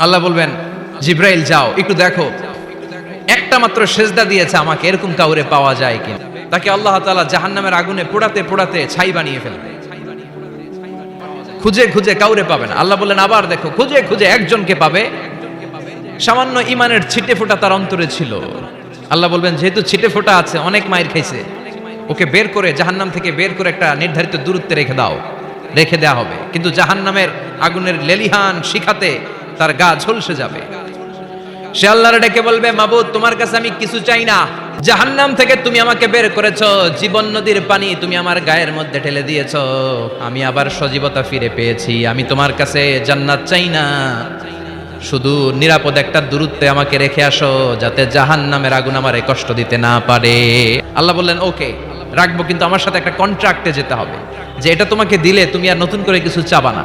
আল্লাহ বলবেন, জিব্রাইল, যাও, একটু দেখো। একটা মাত্র সেজদা দিয়েছে আমাকে, এরকম কাউরে পাওয়া যায় কি তাকে আল্লাহ তাআলা জাহান্নামের আগুনে পোড়াতে পোড়াতে ছাই বানিয়ে ফেলবে। খুঁজে খুঁজে কাউরে পাবে না। আল্লাহ বললেন, আবার দেখো, খুঁজে খুঁজে একজনকে পাবে। সামান্য ইমানের ছিটে ফোঁটা তার অন্তরে ছিল। আল্লাহ বলবেন, যেহেতু ছিটে ফোঁটা আছে, অনেক মায়ের খাইছে। ওকে বের করে জাহান্নাম থেকে বের করে একটা নির্ধারিত দূরত্বে রেখে দাও। রেখে দেওয়া হবে। কিন্তু জাহান্নামের আগুনের লেলিহান শিখাতে তার গা ঝলসে যাবে। সে আল্লাহর ডেকে বলবে, মাবুদ, তোমার কাছে আমি কিছু চাই না। জাহান্নাম থেকে তুমি আমাকে বের করেছ। জীবন নদীর পানি তুমি আমার গায়ের মধ্যে ঢেলে দিয়েছ। আমি আবার সজীবতা ফিরে পেয়েছি। আমি তোমার কাছে জান্নাত চাই না। শুধু নিরাপদ একটা দূরত্বে আমাকে রেখে আসো, যাতে জাহান্নামের আগুন আমারে কষ্ট দিতে না পারে। আল্লাহ বললেন, ওকে, রাখব, কিন্তু আমার সাথে একটা কন্ট্রাক্টে যেতে হবে। যে এটা তোমাকে দিলে তুমি আর নতুন করে কিছু চাবা না।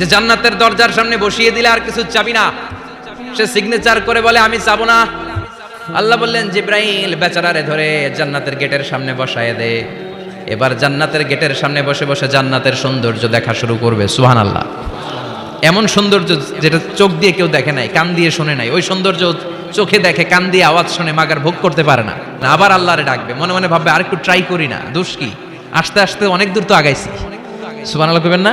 যে জান্নাতের দরজার সামনে বসিয়ে দিলে আর কিছু চাবি না। সে সিগনেচার করে বলে, আমি চাবো না। আল্লাহ বললেন, জিব্রাইল, বেচারারে ধরে জান্নাতের গেটের সামনে বসায় দে। এবার জান্নাতের গেটের সামনে বসে বসে জান্নাতের সৌন্দর্য দেখা শুরু করবে সুহান আল্লাহ এমন সৌন্দর্য যেটা চোখ দিয়ে কেউ দেখে নাই, কান দিয়ে শোনে নাই। ওই সৌন্দর্য চোখে দেখে, কান দিয়ে আওয়াজ শুনে, মাগার ভোগ করতে পারে না। আবার আল্লাহরে ডাকবে, মনে মনে ভাববে আর একটু ট্রাই করি না, দোষ কি? আস্তে আস্তে অনেক দূর তো আগাইছি। সুহান আল্লাহ কইবেন না?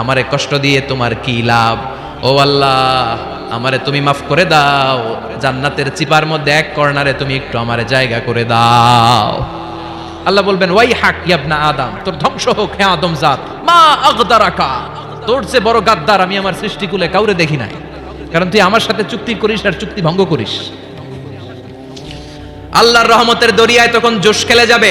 আমারে কষ্ট দিয়ে তোমার কি লাভ? ও আল্লাহ, আমারে তুমি মাফ করে দাও। জান্নাতের চিপার মধ্যে এক কর্নারে তুমি একটু আমারে জায়গা করে দাও। আল্লাহ বলবেন ওয়াই হাক ইয়াবনা আদম, তোর ধ্বংস হোক হ্যাঁ আদম জাত। মা আগদারাকা, তোর চেয়ে বড় গাদ্দার আমি আমার সৃষ্টিকুলে কাউরে দেখি নাই। কারণ তুই আমার সাথে চুক্তি করিস আর চুক্তি ভঙ্গ করিস। আল্লাহর রহমতের দরিয়ায় তখন জোশ খেলে যাবে।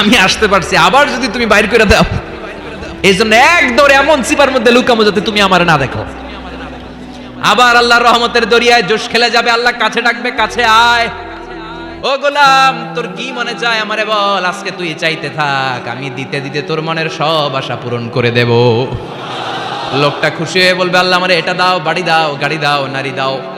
আমি আসতে পারছি, আবার যদি তুমি বাইর করে দাও। এই জন্য এক দৌড়ে এমন সিপার মধ্যে লুকামো যাতে তুমি আমার না দেখো। আবার আল্লাহর রহমতের দরিয়ায় জোশ খেলে যাবে, আল্লাহ কাছে ডাকবে, কাছে আয়। ও গোলাম, তোর কি মনে চায় আমারে বল? আজকে তুই চাইতে থাক, আমি দিতে দিতে তোর মনের সব আশা পূরণ করে দেব। লোকটা খুশি হয়ে বলবে, আল্লাহ আমারে এটা দাও, বাড়ি দাও, গাড়ি দাও, নারী দাও।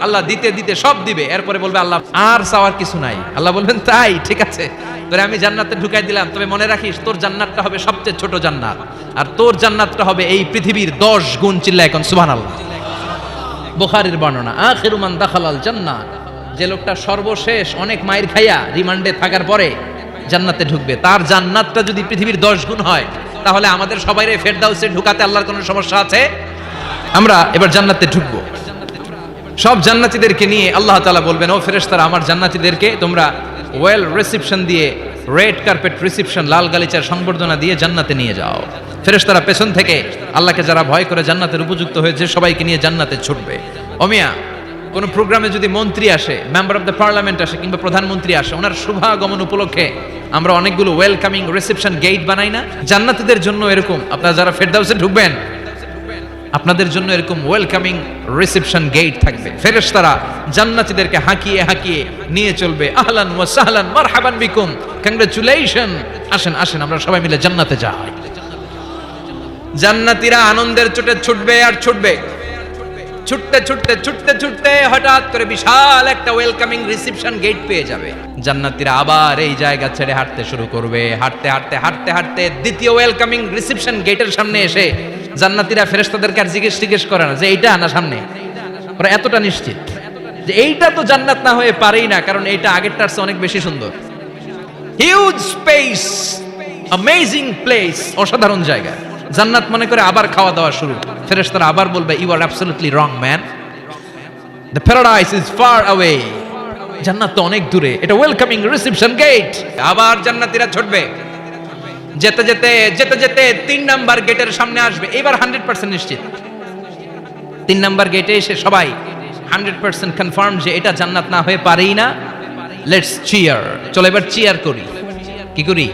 আল্লাহ দিতে দিতে সব দিবে, এরপরে বলবে আল্লাহ, আর চাওয়ার কিছু নাই। আল্লাহ বলবেন, তাই, ঠিক আছে। তোরে আমি জান্নাতে ঢুকাই দিলাম। তবে মনে রাখিস, তোর জান্নাতটা হবে সবচেয়ে ছোট জান্নাত। আর তোর জান্নাতটা হবে এই পৃথিবীর দশ গুণ চিল্লা এখন, সুবহানাল্লাহ। বোখারের বর্ণনা, আখিরু মান দাখালাল জান্নাত। যে লোকটা সর্বশেষ অনেক মায়ের খাইয়া রিমান্ডে থাকার পরে জান্নাতে ঢুকবে। তার জান্নাতটা যদি পৃথিবীর দশ গুণ হয়, তাহলে আমাদের সবাই ফেরদাউসে ঢুকাতে আল্লাহর কোনো সমস্যা আছে? আমরা এবার জান্নাতে ঢুকবো। সব জান্নাতীদেরকে নিয়ে আল্লাহ তালা বলবেন, ও ফেরেশতারা, আমার জান্নাতীদেরকে তোমরা ওয়েল রিসিপশন দিয়ে রেড কার্পেট রিসিপশন লাল গালিচার সংবর্ধনা দিয়ে জান্নাতে নিয়ে যাও। ফেরেশতারা পেছন থেকে আল্লাহকে যারা ভয় করে জান্নাতের উপযুক্ত হয়েছে, সবাইকে নিয়ে জান্নাতে ছুটবে। অমিয়া কোনো প্রোগ্রামে যদি মন্ত্রী আসে মেম্বার অফ দ্য পার্লামেন্ট আসে কিংবা প্রধানমন্ত্রী আসে, ওনার শুভাগমন উপলক্ষে আমরা অনেকগুলো ওয়েলকামিং রিসেপশন গেট বানাই না? জান্নাতীদের জন্য এরকম, আপনারা যারা ফেরদাউসে ঢুকবেন আপনাদের জন্য এরকম ওয়েলকামিং রিসেপশন গেট থাকবে। ফেরেশতারা জান্নাতীদেরকে হাঁকিয়ে হাঁকিয়ে নিয়ে চলবে। আহলান ওয়া সাহলান, মারহাবান বিকুম। কংগ্রেচুলেশন আসেন আসেন, আমরা সবাই মিলে জান্নাতে যাই। জান্নাতীরা আনন্দের চোটে ছুটবে আর ছুটবে। ছুটতে ছুটতে ছুটতে ছুটতে হঠাৎ করে বিশাল একটা ওয়েলকামিং রিসেপশন গেট পেয়ে যাবে। জান্নাতীরা আবার এই জায়গা ছেড়ে হাঁটতে শুরু করবে। হাঁটতে হাঁটতে হাঁটতে হাঁটতে দ্বিতীয় ওয়েলকামিং রিসেপশন গেটের সামনে এসে জান্নাতীরা ফেরেস্তাদেরকে আর জিজ্ঞেস জিজ্ঞেস করে না যে এইটা না সামনে। ওরা এতটা নিশ্চিত যে এইটা তো জান্নাত না হয়ে পারেই না, কারণ এইটা আগেরটার চেয়ে অনেক বেশি সুন্দর। হিউজ স্পেস অ্যামেজিং প্লেস অসাধারণ জায়গা। জান্নাত মনে করে আবার খাওয়া দাওয়া শুরু। ফেরেশতারা আবার বলবে you are absolutely wrong man the paradise is far away জান্নাত তো অনেক দূরে। এটা ওয়েলকামিং রিসেপশন গেট আবার জান্নাতীরা ছুটবে। যেতে যেতে যেতে যেতে তিন নাম্বার গেটের সামনে আসবে। এবার হান্ড্রেড পার্সেন্ট নিশ্চিত। তিন নাম্বার গেটে এসে সবাই হান্ড্রেড পার্সেন্ট কনফার্ম যে এটা জান্নাত না হয়ে পারেই না। লেটস চিয়ার চলো এবার চিয়ার করি। কি করি?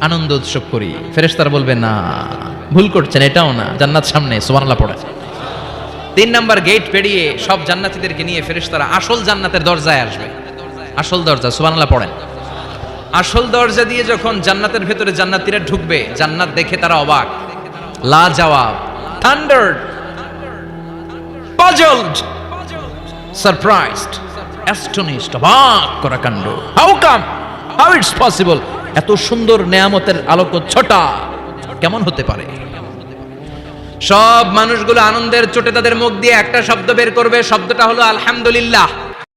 আনন্দ উৎসব করি। ফেরেশতারা বলবে, না, ভুল করছেন, এটাও না। জান্নাত সামনে, সুবহানাল্লাহ পড়ে। তিন নাম্বার গেট পেরিয়ে সব জান্নাতীদেরকে নিয়ে ফেরেশতারা আসল জান্নাতের দরজায় আসবে। আসল দরজা, সুবহানাল্লাহ পড়েন আসল দরজা দিয়ে যখন জান্নাতের ভেতরে জান্নাতীরা ঢুকবে, জান্নাত দেখে তারা অবাক। লা জবাব থান্ডার্ড পাজলড সারপ্রাইজড অ্যাস্টনিশড অবাক করা কাণ্ড। How come how it's possible এত সুন্দর নেয়ামতের আলোক ছটা কেমন হতে পারে? সব মানুষগুলো আনন্দের চোটে তাদের মুখ দিয়ে একটা শব্দ বের করবে, শব্দটা হলো আলহামদুলিল্লাহ।